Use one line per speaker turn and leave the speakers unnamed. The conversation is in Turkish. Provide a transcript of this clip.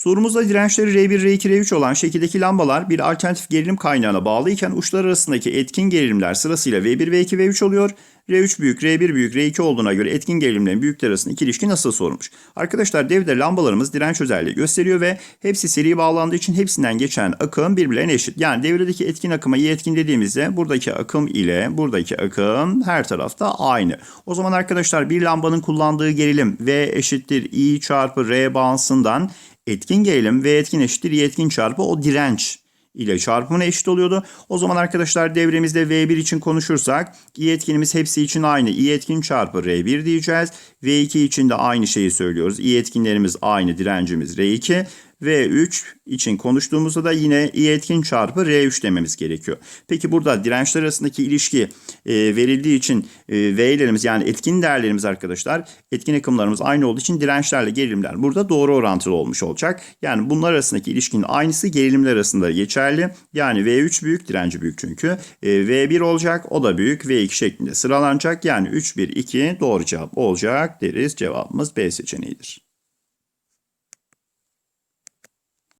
Sorumuzda dirençleri R1, R2, R3 olan şekildeki lambalar bir alternatif gerilim kaynağına bağlı iken uçlar arasındaki etkin gerilimler sırasıyla V1, V2, V3 oluyor. R3 büyük, R1 büyük, R2 olduğuna göre etkin gerilimlerin büyükleri arasındaki ilişki nasıl sorulmuş? Arkadaşlar devrede lambalarımız direnç özelliği gösteriyor ve hepsi seri bağlandığı için hepsinden geçen akım birbirlerine eşit. Yani devredeki etkin akıma iyi etkin dediğimizde buradaki akım ile buradaki akım her tarafta aynı. O zaman arkadaşlar bir lambanın kullandığı gerilim V eşittir I çarpı R bağınsından etkin gerilim V etkin eşittir I etkin çarpı o direnç ile çarpımına eşit oluyordu. O zaman arkadaşlar devremizde V1 için konuşursak I etkinimiz hepsi için aynı. I etkin çarpı R1 diyeceğiz. V2 için de aynı şeyi söylüyoruz. I etkinlerimiz aynı, direncimiz R2. V3 için konuştuğumuzda da yine I etkin çarpı R3 dememiz gerekiyor. Peki burada dirençler arasındaki ilişki e, verildiği için e, V'lerimiz yani etkin değerlerimiz arkadaşlar etkin akımlarımız aynı olduğu için dirençlerle gerilimler burada doğru orantılı olmuş olacak. Yani bunlar arasındaki ilişkinin aynısı gerilimler arasında geçerli. Yani V3 büyük direnci büyük çünkü. E, V1 olacak o da büyük V2 şeklinde sıralanacak. Yani 3 1 2 doğru cevap olacak deriz. Cevabımız B seçeneğidir.